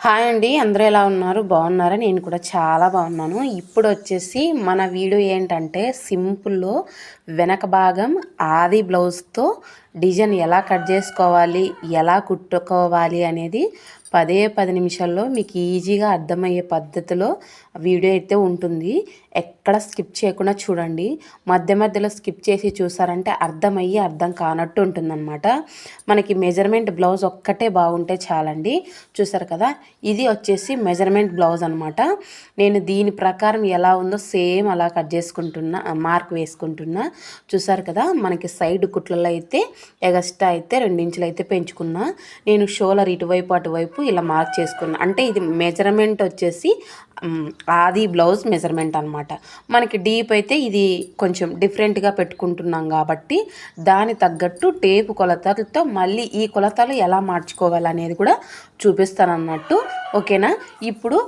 Hi అండి అందరూ ఎలా ఉన్నారు? బాగున్నారా? నేను కూడా చాలా బాగున్నాను. ఇప్పుడు వచ్చేసి మన వీడియో ఏంటంటే సింపుల్లో వెనక భాగం ఆది బ్లౌజ్తో డిజైన్ ఎలా కట్ చేసుకోవాలి ఎలా కుట్టుకోవాలి అనేది పదే పది నిమిషాల్లో మీకు ఈజీగా అర్థమయ్యే పద్ధతిలో వీడియో అయితే ఉంటుంది. ఎక్కడ స్కిప్ చేయకుండా చూడండి. మధ్య మధ్యలో స్కిప్ చేసి చూసారంటే అర్థమయ్యి అర్థం కానట్టు ఉంటుందన్నమాట. మనకి మెజర్మెంట్ బ్లౌజ్ ఒక్కటే బాగుంటే చాలండి. చూసారు కదా? ఇది వచ్చేసి మెజర్మెంట్ బ్లౌజ్ అనమాట నేను దీని ప్రకారం ఎలా ఉందో సేమ్ అలా కట్ చేసుకుంటున్నా మార్క్ వేసుకుంటున్నా. చూసారు కదా? మనకి సైడ్ కుట్లలో అయితే ఎగస్ట్రా అయితే రెండించులు అయితే పెంచుకున్నా. నేను షోలర్ ఇటువైపు అటువైపు ఇలా మార్క్ చేసుకున్నాను అంటే ఇది మెజర్మెంట్ వచ్చేసి అది బ్లౌజ్ మెజర్మెంట్ అనమాట మనకి డీప్ అయితే ఇది కొంచెం డిఫరెంట్గా పెట్టుకుంటున్నాం కాబట్టి దాని తగ్గట్టు టేపు కొలతలతో మళ్ళీ ఈ కొలతలు ఎలా మార్చుకోవాలి అనేది కూడా చూపిస్తాను అన్నట్టు ఓకేనా? ఇప్పుడు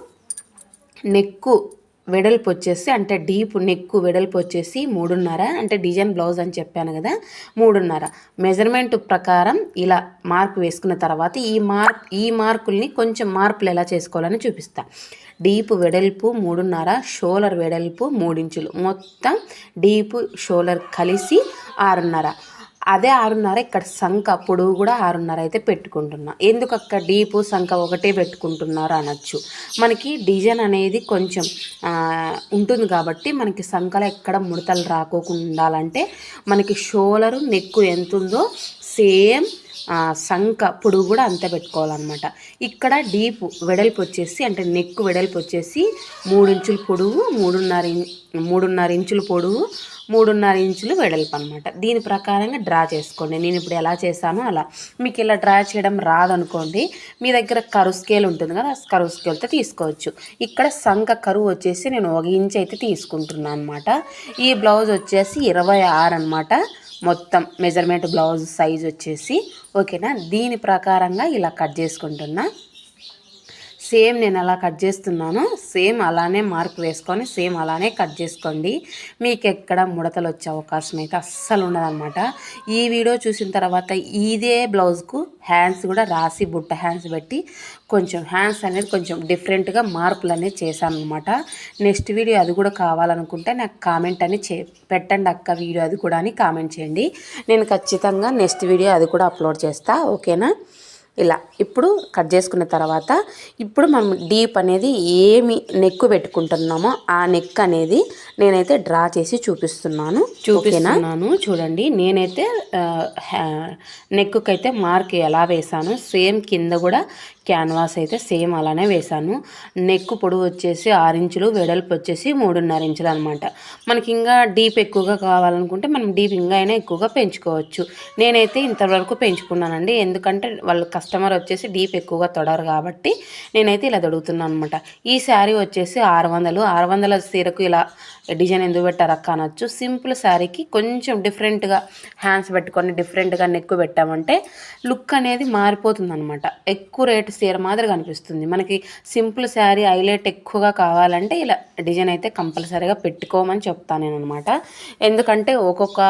నెక్కు వెడల్పు వచ్చేసి అంటే డీప్ నెక్ వెడల్పు వచ్చేసి మూడున్నర అంటే డిజైన్ బ్లౌజ్ అని చెప్పాను కదా మూడున్నర. మెజర్మెంట్ ప్రకారం ఇలా మార్క్ వేసుకున్న తర్వాత ఈ మార్క్ ఈ మార్కుల్ని కొంచెం మార్పులు ఎలా చేసుకోవాలని చూపిస్తా. డీప్ వెడల్పు మూడున్నర షోలర్ వెడల్పు మూడించులు. మొత్తం డీప్ షోలర్ కలిసి ఆరున్నర. అదే ఆరున్నర ఇక్కడ సంఖ పొడవు కూడా ఆరున్నర అయితే పెట్టుకుంటున్నా. ఎందుకు అక్క? డీపు సంఖ ఒకటే పెట్టుకుంటున్నారు అనొచ్చు. మనకి డిజైన్ అనేది కొంచెం ఉంటుంది కాబట్టి మనకి సంఖలో ఎక్కడ ముడతలు రాకోకుండా ఉండాలంటే మనకి షోలరు నెక్కు ఎంత ఉందో సేమ్ సంఖ పొడుగు కూడా అంతే పెట్టుకోవాలన్నమాట. ఇక్కడ డీప్ వెడల్పు వచ్చేసి అంటే నెక్ వెడల్పు వచ్చేసి మూడు ఇంచుల పొడుగు మూడున్నర మూడున్నర ఇంచుల పొడుగు మూడున్నర ఇంచులు వెడల్పు అనమాట దీని ప్రకారంగా డ్రా చేసుకోండి. నేను ఇప్పుడు ఎలా చేశానో అలా. మీకు ఇలా డ్రా చేయడం రాదనుకోండి మీ దగ్గర కరు స్కేల్ ఉంటుంది కదా కరువు స్కేల్తో తీసుకోవచ్చు. ఇక్కడ సంఖ కరువు వచ్చేసి నేను ఒక ఇంచ్ అయితే తీసుకుంటున్నాను అనమాట ఈ బ్లౌజ్ వచ్చేసి ఇరవై ఆరు అనమాట మొత్తం మెజర్మెంట్ బ్లౌజ్ సైజ్ వచ్చేసి. ఓకేనా? దీని ప్రకారంగా ఇలా కట్ చేసుకుంటున్నా. సేమ్ నేను అలా కట్ చేస్తున్నాను. సేమ్ అలానే మార్క్ వేసుకొని సేమ్ అలానే కట్ చేసుకోండి. మీకు ఎక్కడ ముడతలు వచ్చే అవకాశం అయితే అస్సలు ఉండదన్నమాట. ఈ వీడియో చూసిన తర్వాత ఇదే బ్లౌజ్కు హ్యాండ్స్ కూడా రాసి బుట్ట హ్యాండ్స్ పెట్టి కొంచెం హ్యాండ్స్ అనేది కొంచెం డిఫరెంట్గా మార్పులు అనేది చేశాను అనమాట నెక్స్ట్ వీడియో అది కూడా కావాలనుకుంటే నాకు కామెంట్ అని చే పెట్టండి అక్క వీడియో అది కూడా అని కామెంట్ చేయండి. నేను ఖచ్చితంగా నెక్స్ట్ వీడియో అది కూడా అప్లోడ్ చేస్తా. ఓకేనా ఇలా. ఇప్పుడు కట్ చేసుకున్న తర్వాత ఇప్పుడు మనం డీప్ అనేది ఏమి నెక్ పెట్టుకుంటున్నామో ఆ నెక్ అనేది నేనైతే డ్రా చేసి చూపిస్తున్నాను. చూపిస్తున్నాను. చూడండి. నేనైతే నెక్కు అయితే మార్క్ ఎలా వేసాను? సేమ్ కింద కూడా క్యాన్వాస్ అయితే సేమ్ అలానే వేశాను నెక్ పొడవు వచ్చేసి ఆరు ఇంచులు వెడల్పు వచ్చేసి మూడున్నర ఇంచులు అనమాట మనకి ఇంకా డీప్ ఎక్కువగా కావాలనుకుంటే మనం డీప్ ఇంకా అయినా ఎక్కువగా పెంచుకోవచ్చు. నేనైతే ఇంతవరకు పెంచుకున్నానండి. ఎందుకంటే వాళ్ళు కస్టమర్ వచ్చి వచ్చేసి డీప్ ఎక్కువగా తొడరు కాబట్టి నేనైతే ఇలా తొడుగుతున్నాను అనమాట ఈ శారీ వచ్చేసి ఆరు వందలు ఆరు వందల సీరకు ఇలా డిజైన్ ఎందుకు పెట్టారు అక్క అనొచ్చు. సింపుల్ శారీకి కొంచెం డిఫరెంట్గా హ్యాండ్స్ పెట్టుకొని డిఫరెంట్గా నెక్కు పెట్టామంటే లుక్ అనేది మారిపోతుంది అనమాట ఎక్కువ రేటు సీర మాదిరి కనిపిస్తుంది. మనకి సింపుల్ శారీ హైలైట్ ఎక్కువగా కావాలంటే ఇలా డిజైన్ అయితే కంపల్సరీగా పెట్టుకోమని చెప్తాను నేను అనమాట ఎందుకంటే ఒక్కొక్క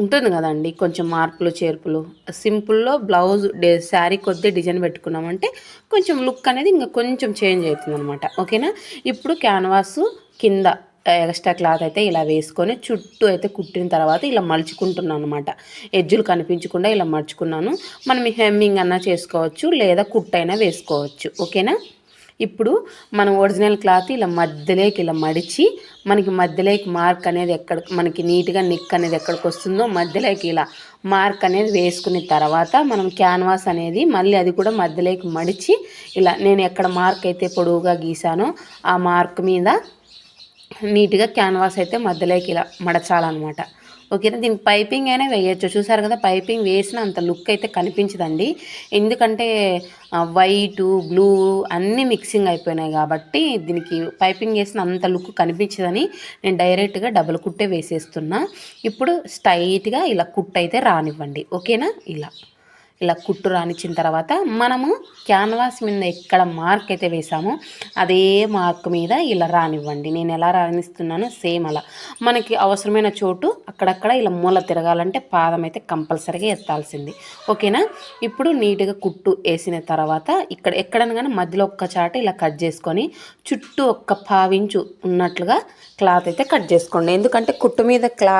ఉంటుంది కదండి కొంచెం మార్పులు చేర్పులు. సింపుల్లో బ్లౌజ్ డే శారీ కొద్ది డిజైన్ పెట్టుకున్నామంటే కొంచెం లుక్ అనేది ఇంకా కొంచెం చేంజ్ అవుతుంది అనమాట ఓకేనా? ఇప్పుడు క్యాన్వాస్ కింద ఎక్స్ట్రా క్లాత్ అయితే ఇలా వేసుకొని చుట్టూ అయితే కుట్టిన తర్వాత ఇలా మలుచుకుంటున్నాను అనమాట ఎజ్జులు కనిపించకుండా ఇలా మలుచుకున్నాను. మనం హెమ్మింగ్ అన్నా చేసుకోవచ్చు లేదా కుట్టైనా వేసుకోవచ్చు. ఓకేనా? ఇప్పుడు మనం ఒరిజినల్ క్లాత్ ఇలా మధ్యలోకి ఇలా మడిచి మనకి మధ్యలోకి మార్క్ అనేది ఎక్కడ మనకి నీట్గా నిక్ అనేది ఎక్కడికి వస్తుందో మధ్యలోకి ఇలా మార్క్ అనేది వేసుకున్న తర్వాత మనం క్యాన్వాస్ అనేది మళ్ళీ అది కూడా మధ్యలోకి మడిచి ఇలా నేను ఎక్కడ మార్క్ అయితే పొడవుగా గీసానో ఆ మార్క్ మీద నీట్గా క్యాన్వాస్ అయితే మధ్యలోకి ఇలా మడచాలన్నమాట. ఓకేనా? దీనికి పైపింగ్ అయినా వేయచ్చు. చూసారు కదా పైపింగ్ వేసిన అంత లుక్ అయితే కనిపించదండి. ఎందుకంటే వైటు బ్లూ అన్నీ మిక్సింగ్ అయిపోయినాయి కాబట్టి దీనికి పైపింగ్ వేసిన అంత లుక్ కనిపించదని నేను డైరెక్ట్గా డబుల్ కుట్టే వేసేస్తున్నా. ఇప్పుడు స్ట్రైట్గా ఇలా కుట్ అయితే రానివ్వండి. ఓకేనా? ఇలా. ఇలా కుట్టు రానిచ్చిన తర్వాత మనము క్యాన్వాస్ మీద ఎక్కడ మార్క్ అయితే వేసామో అదే మార్క్ మీద ఇలా రానివ్వండి. నేను ఎలా రాణిస్తున్నానో సేమ్ అలా. మనకి అవసరమైన చోటు అక్కడక్కడ ఇలా మూల తిరగాలంటే పాదం అయితే కంపల్సరీగా ఎత్తాల్సింది. ఓకేనా? ఇప్పుడు నీట్గా కుట్టు వేసిన తర్వాత ఇక్కడ ఎక్కడనగానే కానీ మధ్యలో ఒక్క చాట ఇలా కట్ చేసుకొని చుట్టూ ఒక్క పావించు ఉన్నట్లుగా క్లాత్ అయితే కట్ చేసుకోండి. ఎందుకంటే కుట్టు మీద క్లా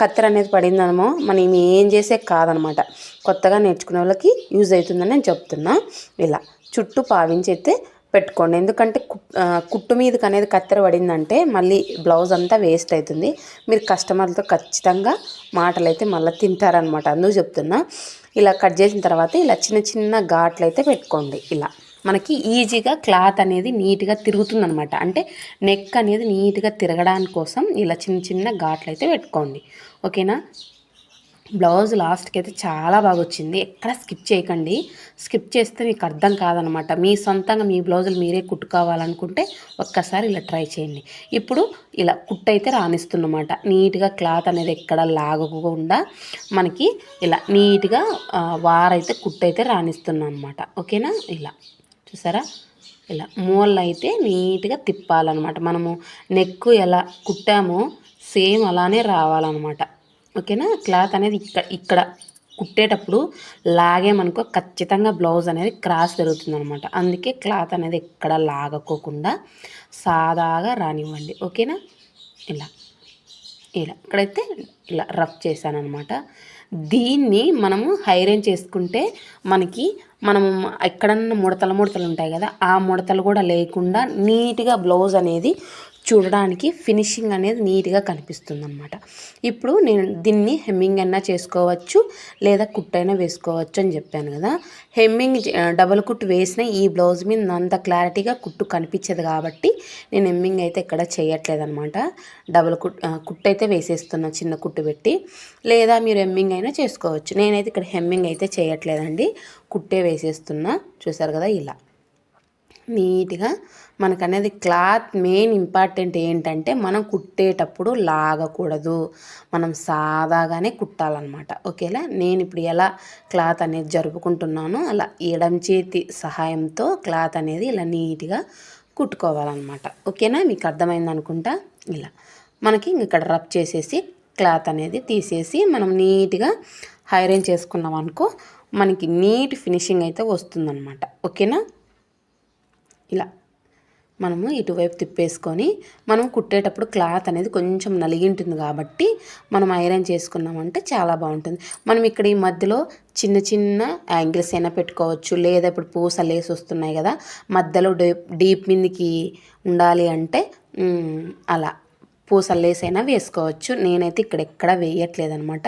కత్తెర అనేది పడిందనమో మనం ఏం చేసే కాదనమాట. కొత్తగా నేర్చుకునే వాళ్ళకి యూజ్ అవుతుందని నేను చెప్తున్నా. ఇలా చుట్టూ పావించి అయితే పెట్టుకోండి. ఎందుకంటే కుట్టు మీదకి అనేది కత్తెర పడిందంటే మళ్ళీ బ్లౌజ్ అంతా వేస్ట్ అవుతుంది. మీరు కస్టమర్లతో ఖచ్చితంగా మాటలు అయితే మళ్ళీ తింటారనమాట అందుకు చెప్తున్నా. ఇలా కట్ చేసిన తర్వాత ఇలా చిన్న చిన్న ఘాట్లు అయితే పెట్టుకోండి. ఇలా మనకి ఈజీగా క్లాత్ అనేది నీట్గా తిరుగుతుందనమాట అంటే నెక్ అనేది నీట్గా తిరగడానికి కోసం ఇలా చిన్న చిన్న ఘాట్లు అయితే పెట్టుకోండి. ఓకేనా? బ్లౌజ్ లాస్ట్కి అయితే చాలా బాగా వచ్చింది ఎక్కడ స్కిప్ చేయకండి. స్కిప్ చేస్తే మీకు అర్థం కాదనమాట. మీ సొంతంగా మీ బ్లౌజులు మీరే కుట్టుకోవాలనుకుంటే ఒక్కసారి ఇలా ట్రై చేయండి. ఇప్పుడు ఇలా కుట్టు అయితే రాణిస్తున్నమాట. నీట్గా క్లాత్ అనేది ఎక్కడ లాగకుండా మనకి ఇలా నీట్గా వారైతే కుట్టు అయితే రాణిస్తున్నాం అనమాట ఓకేనా? ఇలా. చూసారా? ఇలా మూలలు అయితే నీట్గా తిప్పాలన్నమాట మనము నెక్ ఎలా కుట్టామో సేమ్ అలానే రావాలన్నమాట ఓకేనా? క్లాత్ అనేది ఇక్కడ ఇక్కడ కుట్టేటప్పుడు లాగేమనుకో ఖచ్చితంగా బ్లౌజ్ అనేది క్రాస్ జరుగుతుంది అనమాట అందుకే క్లాత్ అనేది ఎక్కడ లాగకోకుండా సాదాగా రానివ్వండి. ఓకేనా? ఇలా. ఇలా. ఇక్కడైతే ఇలా రఫ్ చేశానమాట దీన్ని మనము హైరేంజ్ చేసుకుంటే మనకి మనం ఎక్కడన్నా ముడతలు ముడతలు ఉంటాయి కదా ఆ ముడతలు కూడా లేకుండా నీట్గా బ్లౌజ్ అనేది చూడడానికి ఫినిషింగ్ అనేది నీట్గా కనిపిస్తుంది అనమాట ఇప్పుడు నేను దీన్ని హెమ్మింగ్ అయినా చేసుకోవచ్చు లేదా కుట్టైనా వేసుకోవచ్చు అని చెప్పాను కదా. హెమ్మింగ్ డబల్ కుట్టు వేసిన ఈ బ్లౌజ్ మీద అంత క్లారిటీగా కుట్టు కనిపించదు కాబట్టి నేను హెమ్మింగ్ అయితే ఇక్కడ చేయట్లేదు అనమాట డబల్ కుట్ కుట్టు అయితే వేసేస్తున్నా చిన్న కుట్టు పెట్టి. లేదా మీరు హెమ్మింగ్ అయినా చేసుకోవచ్చు. నేనైతే ఇక్కడ హెమ్మింగ్ అయితే చేయట్లేదండి. కుట్టే వేసేస్తున్నా. చూసారు కదా ఇలా. నీట్గా మనకనేది క్లాత్ మెయిన్ ఇంపార్టెంట్ ఏంటంటే మనం కుట్టేటప్పుడు లాగకూడదు. మనం సాదాగానే కుట్టాలన్నమాట. ఓకేలా నేను ఇప్పుడు ఎలా క్లాత్ అనేది జరుపుకుంటున్నానో అలా ఎడం చేతి సహాయంతో క్లాత్ అనేది ఇలా నీట్గా కుట్టుకోవాలన్నమాట. ఓకేనా? మీకు అర్థమైంది అనుకుంటా? ఇలా. మనకి ఇక్కడ రబ్ చేసేసి క్లాత్ అనేది తీసేసి మనం నీట్గా హైరైన్ చేసుకున్నాం అనుకో మనకి నీట్ ఫినిషింగ్ అయితే వస్తుందన్నమాట. ఓకేనా? ఇలా. మనము ఇటువైపు తిప్పేసుకొని మనం కుట్టేటప్పుడు క్లాత్ అనేది కొంచెం నలిగింటుంది కాబట్టి మనం ఐరన్ చేసుకున్నామంటే చాలా బాగుంటుంది. మనం ఇక్కడ ఈ మధ్యలో చిన్న చిన్న యాంగిల్స్ అయినా పెట్టుకోవచ్చు లేదా ఇప్పుడు పూస లేసి వస్తున్నాయి కదా మధ్యలో డీప్ డీప్ మీదకి ఉండాలి అంటే అలా పూసల్లేసైనా వేసుకోవచ్చు. నేనైతే ఇక్కడ ఎక్కడ వేయట్లేదు అనమాట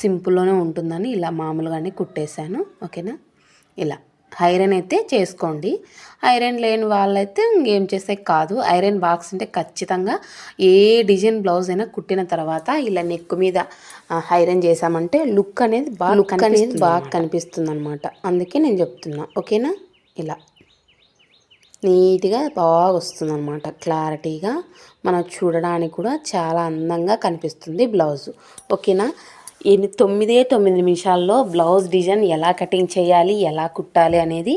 సింపుల్లోనే ఉంటుందని ఇలా మామూలుగానే కుట్టేశాను. ఓకేనా? ఇలా. ఐరన్ అయితే చేసుకోండి. ఐరన్ లేని వాళ్ళైతే ఇంకేం చేసే కాదు. ఐరన్ బాక్స్ అంటే ఖచ్చితంగా ఏ డిజైన్ బ్లౌజ్ అయినా కుట్టిన తర్వాత ఇలా నెక్ మీద ఐరన్ చేసామంటే లుక్ అనేది బాగా లుక్ అనేది బాగా కనిపిస్తుంది అనమాట అందుకే నేను చెప్తున్నా. ఓకేనా? ఇలా. నీట్గా బాగా వస్తుంది అనమాట క్లారిటీగా మనం చూడడానికి కూడా చాలా అందంగా కనిపిస్తుంది బ్లౌజ్. ఓకేనా? ఎన్ని తొమ్మిదే తొమ్మిది నిమిషాల్లో బ్లౌజ్ డిజైన్ ఎలా కటింగ్ చేయాలి ఎలా కుట్టాలి అనేది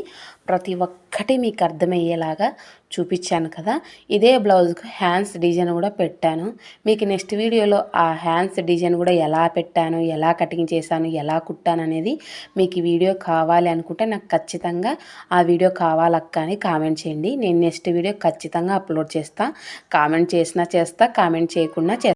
ప్రతి ఒక్కటి మీకు అర్థమయ్యేలాగా చూపించాను కదా. ఇదే బ్లౌజ్కు హ్యాండ్స్ డిజైన్ కూడా పెట్టాను. మీకు నెక్స్ట్ వీడియోలో ఆ హ్యాండ్స్ డిజైన్ కూడా ఎలా పెట్టాను ఎలా కటింగ్ చేశాను ఎలా కుట్టాను అనేది మీకు ఈ వీడియో కావాలి అనుకుంటే నాకు ఖచ్చితంగా ఆ వీడియో కావాలక్క అని కామెంట్ చేయండి. నేను నెక్స్ట్ వీడియో ఖచ్చితంగా అప్లోడ్ చేస్తా. కామెంట్ చేసినా చేస్తా కామెంట్ చేయకుండా చేస్తా.